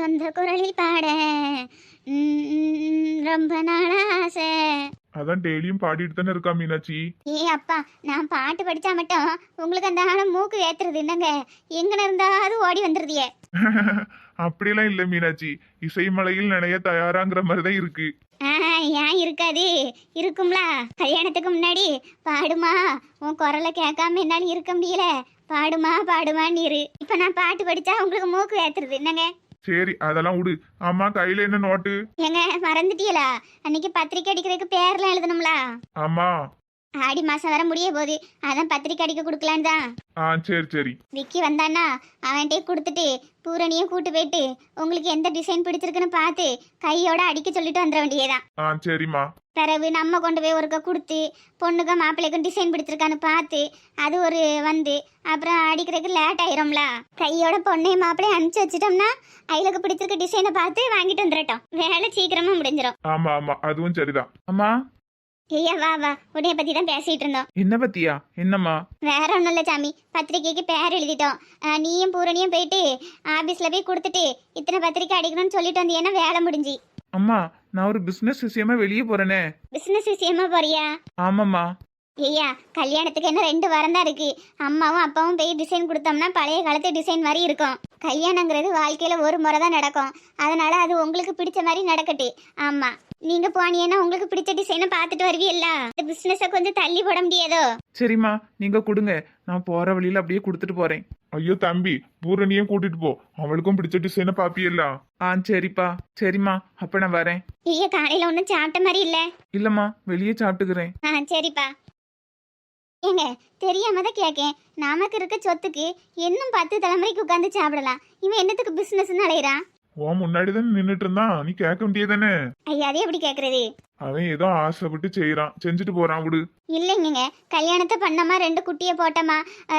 சொந்த குரலில் பாட. ரொம்ப நாள் ஆசை. அதான் டெய்லியும் பாடிட்டு தானே இருக்கா மீனாட்சி? ஏ அப்பா நான் பாட்டு படிச்சா மட்டும் உங்களுக்கு அந்த ஆளை மூக்கு ஏத்துறது என்னங்க? எங்கன இருந்தாவது ஓடி வந்துருதியே. அப்படியெல்லாம் இல்ல மீனாட்சி. இசைமலையில் நினைய தயாராங்கிற மாதிரி தான் இருக்கு ஏன் இருக்காது? இருக்கும்ல. கல்யாணத்துக்கு முன்னாடி பாடுமா. உன் குரலை கேட்காம என்னால இருக்க முடியல. பாடுமா பாடுமான்னு இரு. இப்ப நான் பாட்டு படிச்சா உங்களுக்கு மூக்கு ஏத்துறது என்னங்க? சரி அதெல்லாம் விடு. அம்மா கையில என்ன நோட்டு? ஏங்க மறந்துட்டீங்களா அன்னைக்கு பத்திரிக்கை அடிக்கிறதுக்கு பேர்லாம் எழுதணும்ல? ஆமா ஆடி மாசம் வர முடிய போகுது. அதான் பத்திரிக்கை அடிக்க கொடுக்கலான்னு தான். ஆ சரி சரி. விக்கி வந்தானா அவன்கிட்டே கொடுத்துட்டு பூரணியும் கூட்டு போயிட்டு உங்களுக்கு எந்த டிசைன் பிடிச்சிருக்குன்னு பார்த்து கையோட அடிக்க சொல்லிட்டு வந்துட வேண்டியதுதான். ஆ சரிம்மா. பிறகு நம்ம கொண்டு போய் ஒருக்க கொடுத்து பொண்ணுக்கும் மாப்பிள்ளைக்கும் டிசைன் பிடிச்சிருக்கான்னு பார்த்து அது ஒரு வந்து அப்புறம் அடிக்கிறதுக்கு லேட் ஆயிரும்ல. கையோட பொண்ணையும் மாப்பிள்ளையும் அனுப்பிச்சு வச்சிட்டோம்னா ஐலுக்கு பிடிச்சிருக்க டிசைனை பார்த்து வாங்கிட்டு வந்துடட்டும் வேலை சீக்கிரமா முடிஞ்சிடும் ஆமா ஆமா அதுவும் சரிதான். அம்மா? ஐயா வா வா உடைய பத்தி தான் பேசிட்டு இருந்தோம். என்ன பத்தியா? என்னம்மா? வேற ஒன்றும் இல்லை சாமி. பத்திரிக்கைக்கு பேர் எழுதிட்டோம். நீயும் பூரணியும் போயிட்டு ஆபீஸ்ல போய் கொடுத்துட்டு இத்தனை பத்திரிக்கை அடிக்கணும்னு சொல்லிட்டு வந்தீங்கன்னா வேலை முடிஞ்சு. அம்மா நான் ஒரு பிசினஸ் விஷயமா வெளியே போறேனே. பிசினஸ் விஷயமா போறியா? ஆமாம்மா. ஐயா கல்யாணத்துக்கு என்ன ரெண்டு வாரம் தான் இருக்கு. அம்மாவும் அப்பாவும் போய் டிசைன் கொடுத்தோம்னா பழைய காலத்து டிசைன் மாதிரி இருக்கும். கல்யாணங்கிறது வாழ்க்கையில ஒரு முறை தான் நடக்கும். அதனால அது உங்களுக்கு பிடிச்ச மாதிரி நடக்கட்டு. ஆமா. நீங்க போனீங்கன்னா உங்களுக்கு பிடிச்ச டிசைனை பார்த்துட்டு வருவீல்ல இந்த பிசினஸ கொஞ்சம் தள்ளி போட முடியாதோ? சரிம்மா நீங்க கொடுங்க. நான் போற வழியில அப்படியே கொடுத்துட்டு போறேன். ஐயோ தம்பி பூரணியும் கூட்டிட்டு போ. அவளுக்கும் பிடிச்ச டிசைனை பாப்பியல்ல ஆ சரிப்பா. சரிம்மா அப்ப நான் வரேன். ஐயா காலையில ஒன்றும் சாப்பிட்ட மாதிரி இல்ல. இல்லம்மா வெளியே சாப்பிட்டுக்கிறேன். ஆ சரிப்பா. ஏங்க தெரியாம தான் கேட்கேன் நமக்கு இருக்க சொத்துக்கு இன்னும் பத்து தலைமுறைக்கு உட்காந்து சாப்பிடலாம். இவன் என்னத்துக்கு பிசினஸ்னு அலையிறான்? உன் முன்னாடி தானே நின்னுட்டு இருந்தான். நீ கேட்க வேண்டியதானே ஐயா அதே எப்படி கேக்குறது அவன் ஏதோ ஆசைப்பட்டு செய்யறான் செஞ்சுட்டு போறான் விடு. இல்லைங்க கல்யாணத்தை பண்ணமா ரெண்டு குட்டியை போட்டோமா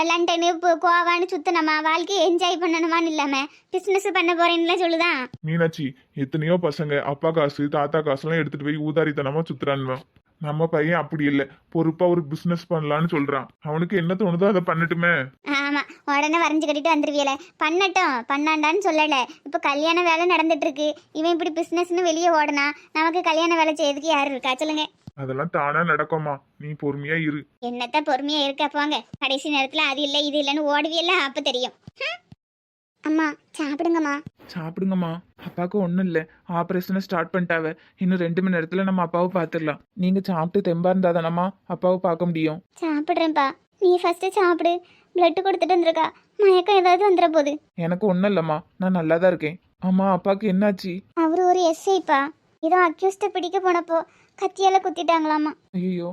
லண்டனு கோவான்னு சுத்தணுமா வாழ்க்கையை என்ஜாய் பண்ணணுமான்னு இல்லாம பிசினஸ் பண்ண போறேன்னுல சொல்லுதான். மீனாட்சி எத்தனையோ பசங்க அப்பா காசு தாத்தா காசுலாம் எடுத்துட்டு போய் ஊதாரித்தனமா சுத்துறான்வான் நம்ம பையன் அப்படி இல்லை. பொறுப்பா ஒரு பிசினஸ் பண்ணலான்னு சொல்றான். அவனுக்கு என்ன தோணுதோ அதை பண்ணட்டுமே. உடனே வரைஞ்சு கட்டிட்டு வந்துருவியல. பண்ணட்டும் பண்ணாண்டான்னு சொல்லல. இப்ப கல்யாண வேலை நடந்துட்டு இருக்கு இவன் இப்படி பிசினஸ்னு வெளியே ஓடனா நமக்கு கல்யாண வேலை செய்யறதுக்கு யாரு இருக்கா? சொல்லுங்க. அதெல்லாம் தானா நடக்குமா நீ பொறுமையா இரு. என்னத்த பொறுமையா இருக்க போங்க. கடைசி நேரத்துல அது இல்ல இது இல்லைன்னு ஓடுவியல்ல அப்ப தெரியும். அம்மா சாப்பிடுங்கம்மா. சாப்பிடுங்கம்மா. அப்பாவுக்கு ஒன்றும் இல்லை. ஆப்ரேஷனை ஸ்டார்ட் பண்ணிட்டாவ. இன்னும் ரெண்டு மணி நேரத்தில் நம்ம அப்பாவை பார்த்துடலாம். நீங்கள் சாப்பிட்டு தெம்பா இருந்தா தானம்மா அப்பாவை பார்க்க முடியும். சாப்பிடுறேன்ப்பா. நீ ஃபர்ஸ்ட் சாப்பிடு. பிளட் கொடுத்துட்டு வந்திருக்கா. மயக்கம் ஏதாவது வந்துட போகுது. எனக்கு ஒன்றும் இல்லைம்மா. நான் நல்லா தான் இருக்கேன். ஆமா அப்பாவுக்கு என்னாச்சு? அவர் ஒரு எஸ்ஐப்பா ஏதோ அக்யூஸ்ட பிடிக்க போனப்போ கத்தியால குத்திட்டாங்களாமா. ஐயோ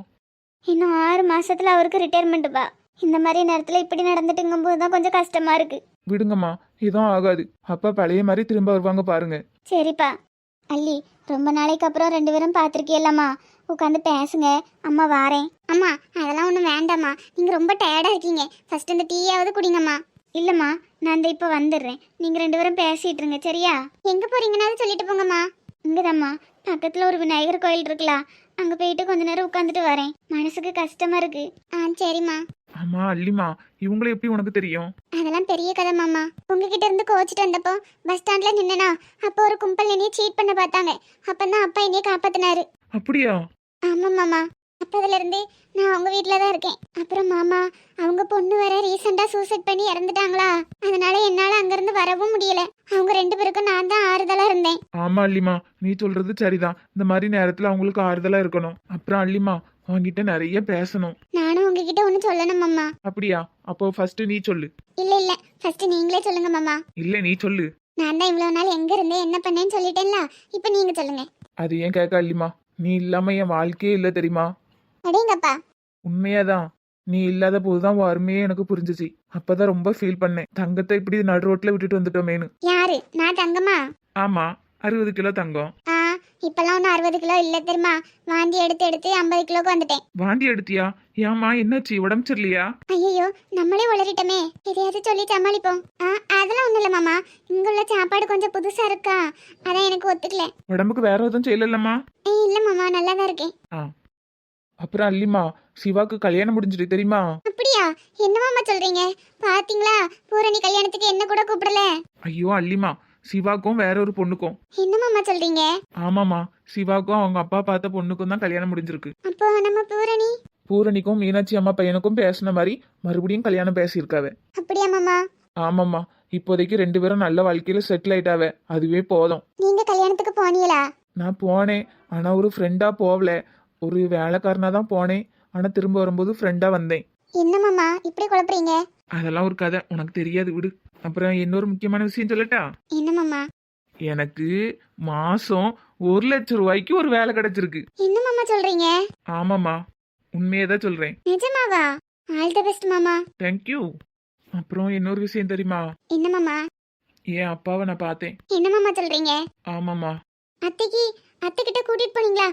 இன்னும் ஆறு மாசத்துல அவருக்கு ரிட்டையர்மெண்ட்டுப்பா இந்த மாதிரி நேரத்துல இப்படி நடந்துட்டுங்கும் போது தான் கொஞ்சம் கஷ்டமா இருக்கு. விடுங்கம்மா. எதுவும் ஆகாது. அப்பா பழைய மாதிரி திரும்ப வருவாங்க பாருங்க. சரிப்பா. அல்லி ரொம்ப நாளைக்கு அப்புறம் ரெண்டு பேரும் பார்த்துருக்கியல்லம்மா. உட்காந்து பேசுங்க. அம்மா வாரேன். அம்மா அதெல்லாம் ஒன்றும் வேண்டாம்மா. நீங்கள் ரொம்ப டயர்டாக இருக்கீங்க. ஃபர்ஸ்ட் இந்த டீயாவது குடிங்கம்மா. இல்லைம்மா நான் இந்த இப்போ வந்துடுறேன். நீங்கள் ரெண்டு பேரும் பேசிட்டு இருங்க சரியா? எங்கே போறீங்கன்னாவது சொல்லிட்டு போங்கம்மா. இங்கதாம்மா. பக்கத்தில் ஒரு விநாயகர் கோயில் இருக்குல்ல அங்கே போயிட்டு கொஞ்ச நேரம் உட்காந்துட்டு வரேன். மனசுக்கு கஷ்டமா இருக்கு. ஆ சரிம்மா. ஆமா அல்லிமா இவங்களை எப்படி உனக்கு தெரியும்? அதெல்லாம் பெரிய கதை மாமா உங்ககிட்ட இருந்து கோச்சிட்டு வந்தப்போ பஸ் ஸ்டாண்ட்ல நின்னனா அப்போ ஒரு கும்பல் என்னைய சீட் பண்ண பார்த்தாங்க. அப்பதான் அப்பா என்னைய காப்பாத்தினாரு. அப்படியா? ஆமா மாமா. அப்பதுல இருந்தே நான் அவங்க வீட்ல தான் இருக்கேன். அப்புறம் மாமா அவங்க பொண்ணு வேற ரீசெண்டா சூசைட் பண்ணி இறந்துட்டாங்களா? அதனால என்னால அங்க இருந்து வரவும் முடியல. அவங்க ரெண்டு பேருக்கும் நான் தான் ஆறுதலா இருந்தேன். ஆமா அல்லிமா நீ சொல்றது சரிதான். இந்த மாதிரி நேரத்துல அவங்களுக்கு ஆறுதலா இருக்கணும். அப்புறம் அல்லிமா உன்கிட்ட நிறைய பேசணும். நானும் உங்ககிட்ட ஒண்ணு சொல்லணும் மாமா. அப்படியா? அப்போ ஃபர்ஸ்ட் நீ சொல்லு. இல்ல இல்ல. ஃபர்ஸ்ட் நீங்களே சொல்லுங்க மாமா. இல்ல நீ சொல்லு. நான் தான் இவ்வளவு நாள் எங்க இருந்தேன் என்ன பண்ணேன்னு சொல்லிட்டேன்ல. இப்போ நீங்க சொல்லுங்க. அது ஏன் கேட்க அல்லிமா நீ இல்லாம என் வாழ்க்கையே இல்லை தெரியுமா? அடேங்கப்பா. உண்மையாதான். நீ இல்லாத போதுதான் உன் அருமையே எனக்கு புரிஞ்சுச்சு. அப்பதான் ரொம்ப ஃபீல் பண்ணேன். தங்கத்தை இப்படி நடு ரோட்ல விட்டுட்டு வந்துட்டோமேனு யாரு? நான் தங்கமா ஆமா. அறுபது கிலோ தங்கம். ஆ இப்பெல்லாம் ஒன்றும் அறுபது கிலோ இல்லை தெரியுமா? வாந்தி எடுத்து எடுத்து ஐம்பது கிலோக்கு வந்துட்டேன். வாந்தி எடுத்தியா? ஏமா என்னாச்சு? உடம்பு சரியில்லையா? ஐயோ நம்மளே உளறிட்டோமே. எதையாவது சொல்லி சமாளிப்போம். ஆ அதெல்லாம் ஒன்றும் இல்லை மாமா. இங்கே உள்ள சாப்பாடு கொஞ்சம் புதுசாக இருக்கா? அதான் எனக்கு ஒத்துக்கல. உடம்புக்கு வேற எதுவும் செய்யலல்லம்மா? ஏய் இல்லை மாமா நல்லா தான் இருக்கேன். ஆ. அப்புறம் அல்லிமா சிவாக்கு கல்யாணம் முடிஞ்சிட்டு தெரியுமா? அப்படியா? என்ன மாமா சொல்றீங்க? பாத்தீங்களா? பூரணி கல்யாணத்துக்கு என்ன கூட கூப்பிடல? ஐயோ அல்லிமா சிவாக்கும் வேற ஒரு பொண்ணுக்கும். என்ன மாமா சொல்றீங்க? ஆமாம்மா. சிவாக்கும் அவங்க அப்பா பார்த்த பொண்ணுக்கும் தான் கல்யாணம் முடிஞ்சிருக்கு. அப்போ நம்ம பூரணி? பூரணிக்கும் மீனாட்சி அம்மா பையனுக்கும் பேசின மாதிரி மறுபடியும் கல்யாணம் பேசியிருக்காவ. அப்படியா மாமா ஆமாம்மா. இப்போதைக்கு ரெண்டு பேரும் நல்ல வாழ்க்கையில செட்டில் ஆயிட்டாவ. அதுவே போதும். நீங்க கல்யாணத்துக்கு போனீங்களா? நான் போனேன். ஆனா ஒரு ஃப்ரெண்டா போகல ஒரு வேலைக்காரனா தான் போனேன். ஆனா திரும்ப வரும்போது ஃப்ரெண்டா வந்தேன். என்ன மாமா இப்படி குழப்புறீங்க? அதெல்லாம் ஒரு கதை. உனக்கு தெரியாது. விடு. அப்புறம் இன்னொரு முக்கியமான விஷயம் சொல்லட்டா? என்ன மாமா? எனக்கு மாசம் ஒரு லட்சம் ரூபாய்க்கு ஒரு வேலை கிடைச்சிருக்கு. என்ன மாமா சொல்றீங்க? ஆமாம்மா உண்மையே தான் சொல்றேன். நிஜமாவா? ஆல் தி பெஸ்ட் மாமா. தேங்க்யூ அப்புறம் இன்னொரு விஷயம் தெரியுமா? என்ன மாமா? என் அப்பாவை நான் பார்த்தேன். என்ன மாமா சொல்றீங்க? ஆமாம்மா. அத்தைக்கு அத்தை கிட்ட கூட்டிட்டு போனீங்களா?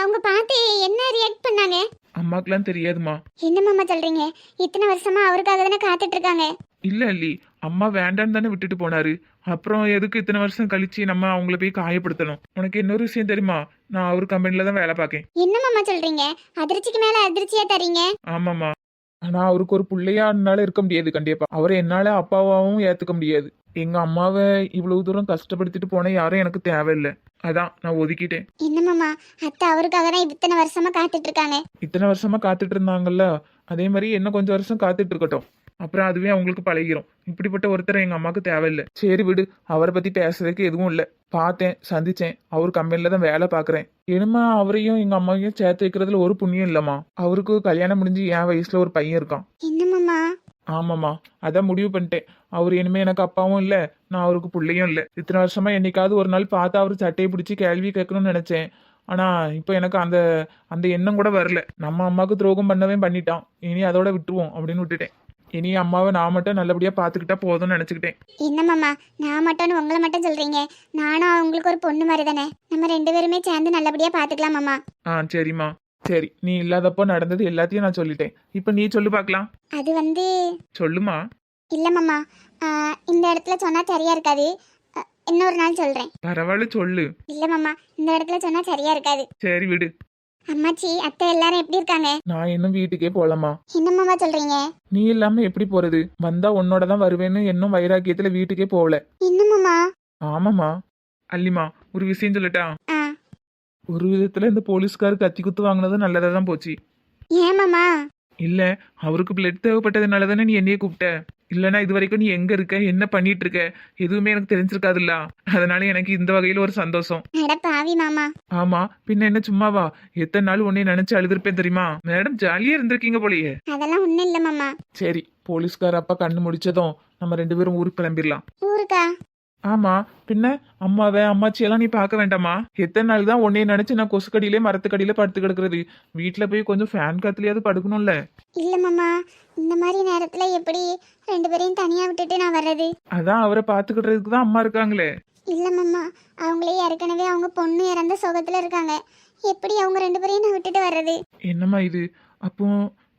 அவங்க பார்த்து என்ன ரியாக்ட் பண்ணாங்க? அம்மாக்கெல்லாம் தெரியாதுமா என்ன மாமா சொல்றீங்க? இத்தனை வருஷமா அவருக்காக தானே காத்துட்டு இருக்காங்க? இல்ல இல்லி. அம்மா வேண்டான்னு தானே விட்டுட்டு போனாரு. அப்புறம் எதுக்கு இத்தனை வருஷம் கழிச்சு நம்ம அவங்கள போய் காயப்படுத்தணும்? உனக்கு இன்னொரு விஷயம் தெரியுமா? நான் அவர் கம்பெனில தான் வேலை பார்க்கேன். என்ன மாமா சொல்றீங்க? அதிர்ச்சிக்கு மேல அதிர்ச்சியா தரீங்க? ஆமாம்மா. ஆனா அவருக்கு ஒரு பிள்ளையா என்னால இருக்க முடியாது கண்டிப்பா. அவரை என்னால அப்பாவாவும் ஏத்துக்க முடியாது. எங்க அம்மாவை இவ்வளவு தூரம் கஷ்டப்படுத்திட்டு போன யாரும் எனக்கு தேவையில்லை. அதான் நான் ஒதுக்கிட்டேன். என்ன மாமா? அத்தை அவருக்காக தான் இத்தனை வருஷமா காத்துட்டு இருக்காங்க. இத்தனை வருஷமா காத்துட்டு இருந்தாங்கல்ல? அதே மாதிரி இன்னும் கொஞ்சம் வருஷம் காத்துட்டு இருக்கட்டும். அப்புறம் அதுவே அவங்களுக்கு பழகிரும். இப்படிப்பட்ட ஒருத்தர் எங்க அம்மாவுக்கு தேவையில்லை. சரி விடு அவரை பத்தி பேசுறதுக்கு எதுவும் இல்லை. பார்த்தேன் சந்திச்சேன். அவர் கம்பெனில தான் வேலை பார்க்குறேன். இனிமே அவரையும் எங்க அம்மாவையும் சேர்த்து வைக்கிறதுல ஒரு புண்ணியம் இல்லம்மா? அவருக்கு கல்யாணம் முடிஞ்சு என் வயசுல ஒரு பையன் இருக்கான். என்ன மாமா ஆமாம்மா அதான் முடிவு பண்ணிட்டேன். அவர் இனிமே எனக்கு அப்பாவும் இல்லை நான் அவருக்கு பிள்ளையும் இல்லை. இத்தனை வருஷமா என்னைக்காவது ஒரு நாள் பார்த்து அவர் சட்டையை பிடிச்சி கேள்வி கேட்கணும்னு நினைச்சேன். ஆனா இப்போ எனக்கு அந்த அந்த எண்ணம் கூட வரல. நம்ம அம்மாவுக்கு துரோகம் பண்ணவே பண்ணிட்டான். இனி அதோட விட்டுருவோம் அப்படின்னு விட்டுட்டேன். இனி அம்மாவை நான் மட்டும் நல்லபடியா பார்த்துக்கிட்டா போதும்னு நினைச்சுக்கிட்டேன். என்ன மாமா நான் மட்டும்னு உங்களை மட்டும் சொல்றீங்க? நானும் அவங்களுக்கு ஒரு பொண்ணு மாதிரி தானே? நம்ம ரெண்டு பேருமே சேர்ந்து நல்லபடியா பாத்துக்கலாம் மாமா. ஆ சரிம்மா. சரி நீ இல்லாதப்போ நடந்தது எல்லாத்தையும் நான் சொல்லிட்டேன். இப்போ நீ சொல்லு பார்க்கலாம் அது வந்து சொல்லுமா? இல்ல மாமா. ஆ, இந்த இடத்துல சொன்னா சரியா இருக்காது. இன்னொரு நாள் சொல்றேன். பரவாயில்ல சொல்லு. இல்ல மாமா இந்த இடத்துல சொன்னா சரியா இருக்காது. சரி விடு. அம்மாச்சி அத்தை எல்லாரும் எப்படி இருக்காங்க? நான் இன்னும் வீட்டுக்கே போகலாமா என்ன மாமா சொல்றீங்க? நீ இல்லாம எப்படி போறது? வந்தா உன்னோட தான் வருவேன்னு இன்னும் வைராக்கியத்துல வீட்டுக்கே போகல. என்ன மாமா ஆமாம்மா. அல்லிமா ஒரு விஷயம் சொல்லட்டா? ஆ. ஒரு விதத்துல இந்த போலீஸ்கார் கத்தி குத்து வாங்கினது நல்லதா தான் போச்சு. ஏன் மாமா இல்ல அவருக்கு பிளட் தேவைப்பட்டதுனால தானே நீ என்னைய கூப்பிட்ட. இல்லனா இது வரைக்கும் நீ எங்க இருக்க? என்ன பண்ணிட்டு இருக்க? எதுவுமே எனக்கு தெரிஞ்சிருக்காதுல்ல. அதனால எனக்கு இந்த வகையில ஒரு சந்தோஷம். அட பாவி மாமா. ஆமா பின்ன என்ன சும்மாவா எத்தனை நாள் உன்னை நினைச்சு அழுதுருப்பேன் தெரியுமா? மேடம் ஜாலியா இருந்திருக்கீங்க போலயே. அதெல்லாம் ஒண்ணும் இல்ல மாமா. சரி போலீஸ்கார் அப்பா கண்ணு முடிச்சதும் நம்ம ரெண்டு பேரும் ஊருக்கு கிளம்பிடலாம். ஊருக்கா? ஆமா பின்ன அம்மாவை அம்மாச்சி எல்லாம் நீ பார்க்க வேண்டாமா? எத்தனை நாள் தான் உன்னைய நினைச்சு நான் கொசுக்கடியிலே மரத்துக்கடியில படுத்து கிடக்குறது? வீட்டுல போய் கொஞ்சம் ஃபேன் காத்துலயாவது படுக்கணும்ல. இல்ல மாமா இந்த மாதிரி நேரத்துல எப்படி ரெண்டு பேரையும் தனியா விட்டுட்டு நான் வர்றது? அதான் அவரை பாத்துக்கிடுறதுக்கு தான் அம்மா இருக்காங்களே. இல்ல மாமா அவங்களே ஏற்கனவே அவங்க பொண்ணு இறந்த சோகத்துல இருக்காங்க. எப்படி அவங்க ரெண்டு பேரையும் நான் விட்டுட்டு வர்றது? என்னம்மா இது? அப்போ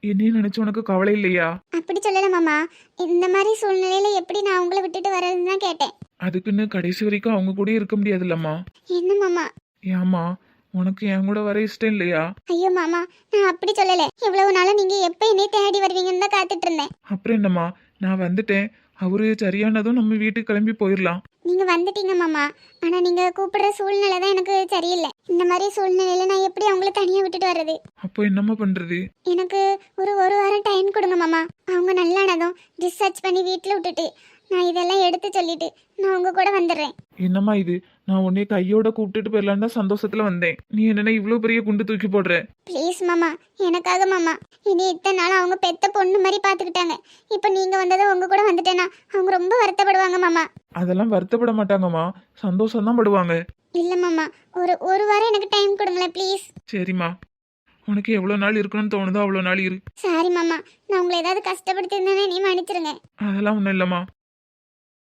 என்னையும் நினைச்சு உனக்கு கவலை இல்லையா? அப்படி சொல்லல மாமா. இந்த மாதிரி சூழ்நிலையில எப்படி நான் அவங்கள விட்டுட்டு வர்றதுன்னு தான் கேட்டேன். அதுக்குன்னு கடைசி வரைக்கும் அவங்க கூட இருக்க முடியாதுல்லம்மா. என்ன மாமா? ஏம்மா உனக்கு என் கூட வர இஷ்டம் இல்லையா? ஐயோ மாமா நான் அப்படி சொல்லல. இவ்வளவு நாளா நீங்க எப்ப என்னை தேடி வருவீங்கன்னு தான் காத்துட்டு இருந்தேன். அப்புறம் என்னம்மா நான் வந்துட்டேன். அவரு சரியானதும் நம்ம வீட்டுக்கு கிளம்பி போயிடலாம். நீங்க வந்துட்டீங்க மாமா. ஆனா நீங்க கூப்பிடுற சூழ்நிலை தான் எனக்கு சரியில்லை. இந்த மாதிரி சூழ்நிலையில நான் எப்படி அவங்கள தனியா விட்டுட்டு வர்றது? அப்போ என்னம்மா பண்றது? எனக்கு ஒரு ஒரு வாரம் டைம் கொடுங்க மாமா. அவங்க நல்லானதும் டிஸ்சார்ஜ் பண்ணி வீட்டில் விட்டுட்டு நான் இதெல்லாம் எடுத்து சொல்லிட்டு நான் உங்க கூட வந்துடுறேன். என்னம்மா இது? நான் உன்னை கையோட கூப்பிட்டுட்டு போயிடலான்னு தான் சந்தோஷத்துல வந்தேன். நீ என்னன்னா இவ்வளவு பெரிய குண்டு தூக்கி போடுற? ப்ளீஸ் மாமா. எனக்காக மாமா. இனி இத்தனை நாள் அவங்க பெத்த பொண்ணு மாதிரி பார்த்துக்கிட்டாங்க. இப்போ நீங்க வந்ததும் உங்க கூட வந்துட்டேன்னா அவங்க ரொம்ப வருத்தப்படுவாங்க மாமா. அதெல்லாம் வருத்தப்பட மாட்டாங்கம்மா. சந்தோஷம் தான் படுவாங்க. இல்லை மாமா. ஒரு ஒரு வாரம் எனக்கு டைம் கொடுங்களேன் ப்ளீஸ் சரிம்மா. உனக்கு எவ்வளோ நாள் இருக்கணும்னு தோணுதோ அவ்வளோ நாள் இரு. சாரி மாமா. நான் உங்களை ஏதாவது கஷ்டப்படுத்திருந்தேனே நீ மன்னிச்சிருங்க. அதெல்லாம் ஒன்றும் இல்லைம்மா.